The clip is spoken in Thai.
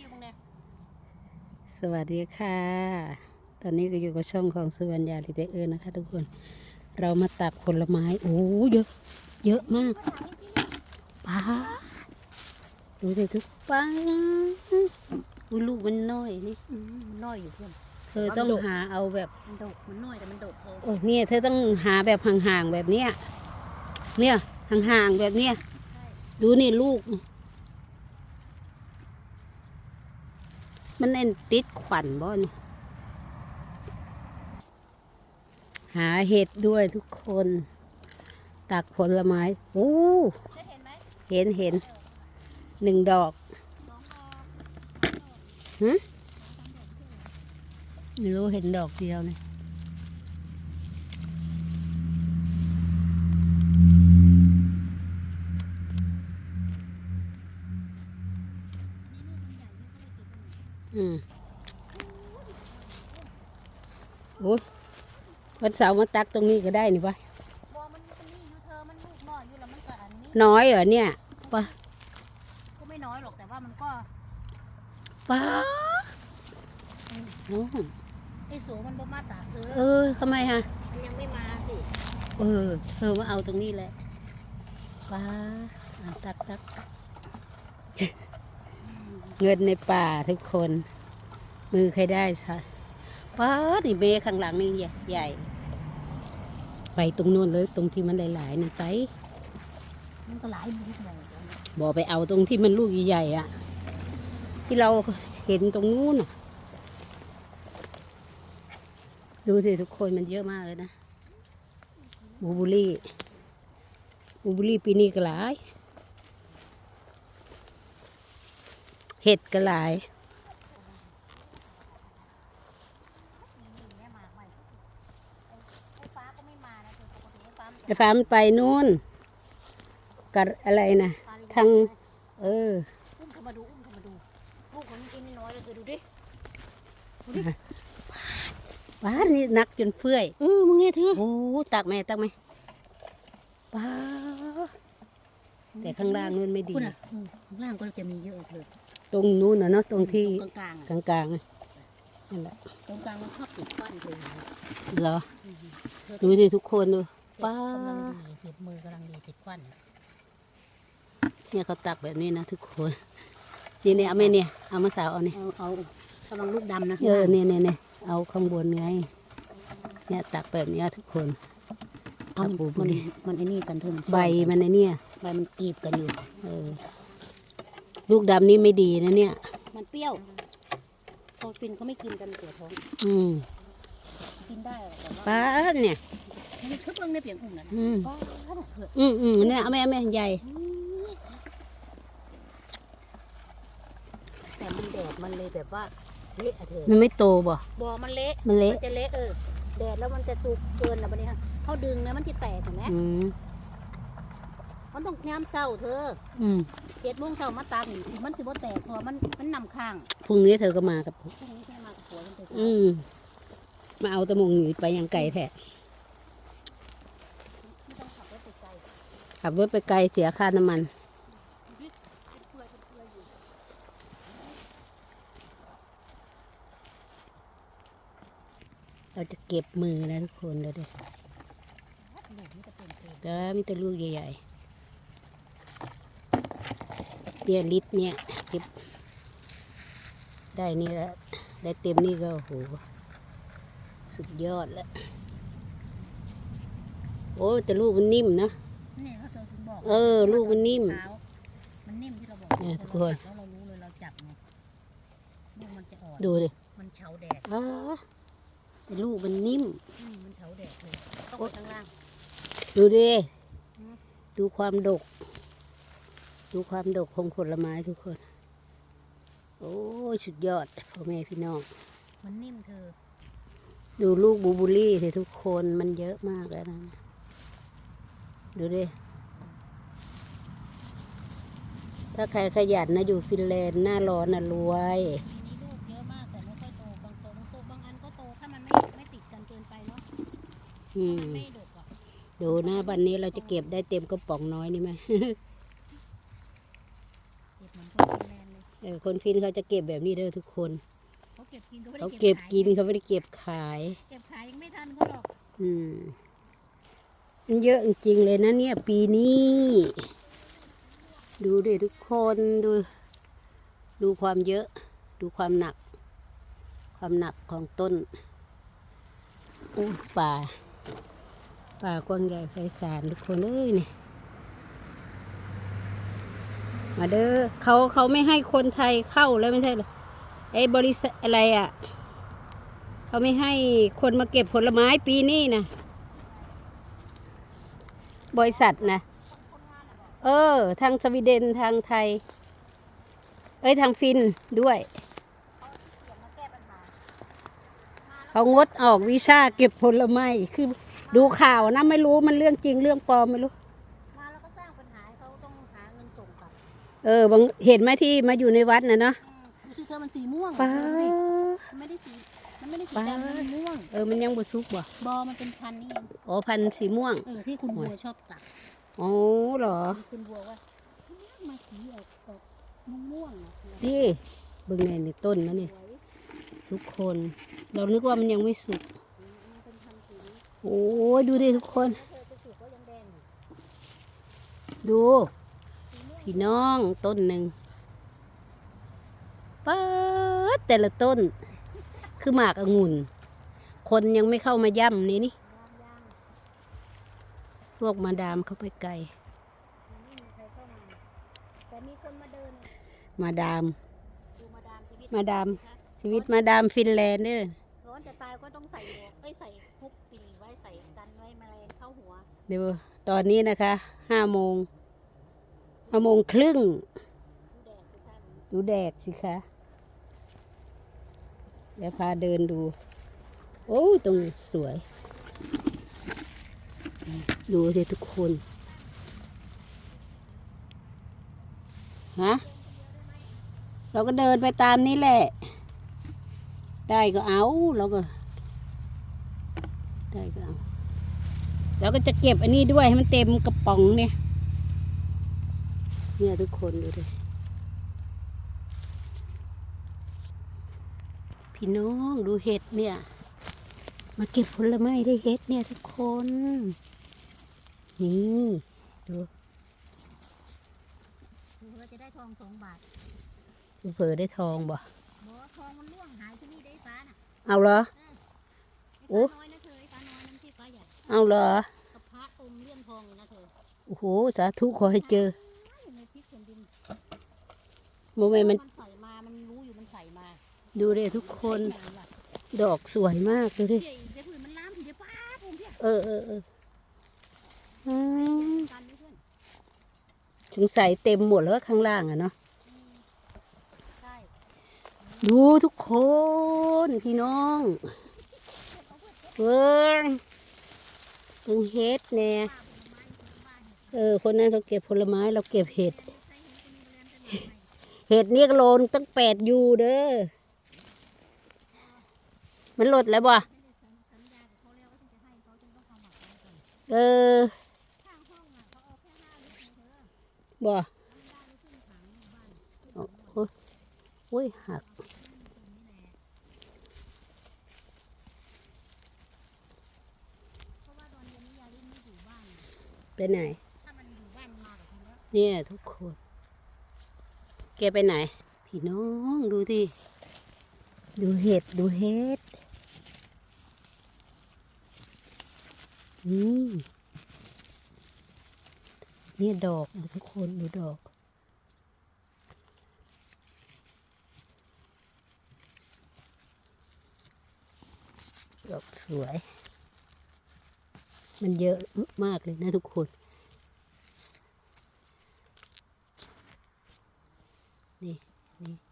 อยู่มึงเนี่ยสวัสดีค่ะ ตอนนี้ก็อยู่กับช่องของสุวรรณยาลิเตเออร์นะคะทุกคน เรามาตักผลไม้ โอ้เยอะ เยอะมากป้าดูสิทุกป้าอุ้ยลูกมันน้อยนี่อืมมันน้อยอยู่เพื่อนเธอต้องหาเอาแบบมันดกมันน้อยแต่มันดกเลยโอ้ยเนี่ยเธอต้องหาแบบห่างๆแบบเนี้ยเนี่ยห่างๆแบบเนี้ยดูนี่ลูก มันเอ็นติดขวัญบ่นี่หาเห็ดด้วยทุกคน ตักผลไม้โอ้ได้เห็นไหมเห็นเห็นหนึ่งดอกสองดอกฮะไม่รู้เห็นดอกเดียวเลย อืมโอ้ยวันเสาร์มาตักตรงนี้ก็ได้นี่ปะบัวมันมันนี่อยู่เธอมันลูกน้อยอยู่แล้วมันก็อันนี้น้อยเหรอเนี่ยปะก็ไม่น้อยหรอกแต่ว่ามันก็ป้าโอ้ไอ้สูงมันบ่มาตากเธอเออทำไมฮะ มันยังไม่มาสิเออ เธอมาเอาตรงนี้แหละป้าอะตักตักเงินในป่าทุกคน มือใครได้ซะป้านี่เบข้างหลังนี่ใหญ่ใหญ่ ไปตรงนู้นเลย ตรงที่มันหลายๆนั่นไป มันก็หลายบุญเลยบอกไปเอาตรงที่มันลูกใหญ่ๆอะ ที่เราเห็นตรงนู้นอะดูสิทุกคนมันเยอะมากเลยนะบูบูรี่บูบูรี่ปีนี้ก็หลาย เห็ดก็หลาย แม่มาใหม่ไอ้ฟ้าก็ไม่มานะเธอป กติไอ้ฟ้ามันไอ้ฟ้ามันไปนู่นกับอะไรนะปลาลิงทางเอออุ้มเข้ามาดูอุ้มเข้ามาดูลูกของมันกินน้อยๆเลยเธอดูดิป้านี่นักจนเฟื่อยเออมึงเนี่ยเธอโอ้ตักไหมตักไหมป้าแต่ข้างล่างนู่นไม่ดีคุณอะอืมข้างล่างก็จะมีเยอะเธอตรงนู้นนะเนาะตรงที่ตรงกลางๆอะกลางๆอะนั่นแหละตรงกลางมันชอบติดก้อนเธอเหรอดูดิทุกคนดู ป้ากำลังดีติดมือกำลังดีติดก้อนเนี่ยเขาตักแบบนี้นะทุกคนนี่เนี่ยเอาไหมเนี่ยเอามาสาวเอาเนี่ยเอาเอากำลังลูกดำนะเออเนี่ยเนี่ยเนี่ยเอาข้างบนไงเนี่ยตักแบบเนี้ยทุกคนเอามันตักบูมันบุรีมันไอ้นี่กันเธอมันใบมันในเนี่ย ใบมันกรีบกันอยู่ เออ ลูกดำนี่ไม่ดีนะเนี่ย มันเปรี้ยวโคฟินเขาไม่กินกันปวดท้อง อืม กินได้แต่ว่าป้าเนี่ยมันทึบเรื่องในเปียงอุ่มนั่นอืมก็เถอะอืมอืมเนี่ยเอาไหมเอาไหมใหญ่ แต่มันแดดมันเลยแบบว่าเละอะเธอมันไม่โตบ่บอมันเละมันเละ มันจะเละเออแดดแล้วมันจะสุกเกินนะบันนี้ฮะเขาดึงนะมันจะแตกเห็นไหมอืมมันต้องยามเศร้าเธออืมเจ็ดโมงเช้ามาตามนี่มันสิบ่แตกเพราะมันมันนำข้างพรุ่งนี้เธอก็มากับ พรุ่งนี้แม่มากับผัวมันเถอะอืม มาเอาตะมงหนีไปยังไกลแท้ขับรถไปไกลเสียค่าน้ำมันเราจะเก็บมือนะทุกคนเดี๋ยวเดี๋ยวหนูนี่จะเป็นเธอก็มีแต่ลูกใหญ่ๆเนี่ยลิตรเนี่ยเก็บได้นี่แล้วได้เต็มนี่ก็โอ้โห สุดยอดแล้วโอ้แต่ลูกมันนิ่มนะนี่เขาเธอถึงบอกเออ ลูกมันนิ่ม เท้ามันนิ่มที่เราบอกเนี่ยทุกคน แล้วเรารู้เลยเราจับไงลูกมันจะอ่อนดูดิมันเฉาแดดอ้าแต่ลูกมันนิ่ม อืมมันเฉาแดดเลยต้องไปข้างล่าง ดูดิอืมดูความดก ดูความดกของผลไม้ทุกคน โอ้ยสุดยอดพ่อแม่พี่น้อง มันนิ่มเธอ ดูลูกบูบูรี่สิทุกคนมันเยอะมากแล้วนะ ดูดิ ถ้าใครขยันนะอยู่ฟินแลนด์หน้าร้อนนะรวย มีลูกเยอะมากแต่ไม่ค่อยโตบางโตบางโตบางอันก็โตถ้ามันไม่ไม่ติดกันเกินไปเนาะอืถ้าม มันไม่ดกอะดูนะวันนี้เราจะเก็บได้เต็มกระป๋องน้อยนี่ไหมเก็บเหมือนพวกแมนเลยออคนฟินเขาจะเก็บแบบนี้เด้อทุกคน เขาเก็บกินเขาไม่ได้เขาเก็เก็บบขายกินเขาไม่ได้เก็บขาย เก็บขายยังไม่ทันเขาหรอกอืมมันเยอะจริงๆเลยนะเนี่ย ปีนี้ ดูดิทุกคนดู ดูความเยอะ ดูความหนัก ความหนักของต้นอู้ป่า ป่ากว้างใหญ่ไพศาลทุกคนเอ้ยนี่มาเด้อเขาเขาไม่ให้คนไทยเข้าแล้วไม่ใช่เหรอ ไอ้บริษัทอะไรอะ เขาไม่ให้คนมาเก็บผลไม้ปีนี้นะบริษัทนะเออ ทางสวีเดนทางไทย เอ้ยทางฟินด้วยเขางดออกวิชาเก็บผลไม้คือดูข่าวนะไม่รู้มันเรื่องจริงเรื่องปลอมไม่รู้มาแล้วก็สร้างปัญหาให้เขาต้องหาเงินส่งกลับเออบางเห็นไหมที่มาอยู่ในวัดนะเนาะ ดูสิเธอมันสีม่วงป้า เธอดูดิมันไม่ได้สี มันไม่ได้สีป๊าดำมันม่วง เออมันยังบุซุกบ่บอมันเป็นพันธุ์นี่เองอ๋อพันธุ์สีม่วง เออที่คุณบัวชอบตักอ๋อเหรอคุณบัวว่าเนี่ยมาสีออกออกม่วงๆอะดิเบิ่งในในต้นนะนี่ สวยทุกคน เรานึกว่ามันยังไม่สุก มันเป็นพันธุ์สีนี้โอ้ยดูดิทุกคน เธอไปสูบก็ยังแดงอยู่ดู พี่น้องต้นหนึ่งป๊าด แต่ละต้น คือหมากองุ่น คนยังไม่เข้ามาย่ำนี่นี่พวกมาดามเข้าไปไกลมามาแต่มีคนมาเดิน มาดาม ดูมาดามชีวิตมาดาม ชีวิตมาดามฟินแลนด์เนี่ยร้อนจะตายก็ต้องใส่หมวกไอ้ยใส่พุกปีไว้ใส่กันไว้แมลงเข้าหัว เดี๋ยวตอนนี้นะคะ ห้าโมงห้าโมงครึ่ง ดูแดดสิคะ เดี๋ยวพาเดินดู โอ้ตรงนี้สวย ดูสิทุกคน ฮะ เราก็เดินไปตามนี้แหละ ได้ก็เอา เราก็ ได้ก็เอา เราก็จะเก็บอันนี้ด้วยให้มันเต็มกระป๋องเนี่ย เนี่ยทุกคนดูดิ พี่น้องดูเห็ดเนี่ย มาเก็บผลไม้ได้เห็ดเนี่ยทุกคน นี่ดูดูเราจะได้ทองสองบาทเผลอได้ทองบ่บอกว่าทองมันร่วงหายที่นี่ได้ฟ้าน่ะเอาเหรอโอ้ไอ้ฟ้าน้อยนะเธอไอ้ฟ้าน้อยนั่นที่ฟ้าใหญ่เอาเหรอกับพระอมเลี่ยมทองอยู่นะเธอโอ้โหสาธุขอให้เจออยู่ในพริกแผ่นดินโมเมนต์มันมันใส่มามันรู้อยู่มันใส่มา ดูเลยทุกคน ดอกสวยมากดูดิเลยเออเออเอออืมกันนี่เพื่อนสงสัยเต็มหมดแล้วข้างล่างอะเนาะใช่ดูทุกคนพี่น้องเบิ้งเบิ้งเห็ดแน่เออ คนนั้นเขาเก็บผลไม้เราเก็บเห็ด เห็ดนี่ก็โลนตั้งแปดยูเด้อ มันหลดแล้วบ่เขาแล้วว่าจะเขาจึงต้อบ่อะอาแค่ห้าลิตรเองเธอบ่แล้วมันได้ไม่ขึ้นถังบ้านโอ้ยหักไปไหนเนี่ยทุกคน แกไปไหน พี่น้องดูดิดูเห็ด ดูเห็ด อืมเนี่ยดอกนะทุกคนดูดอกดอกสวย มันเยอะมากเลยนะทุกคน นี่ นี่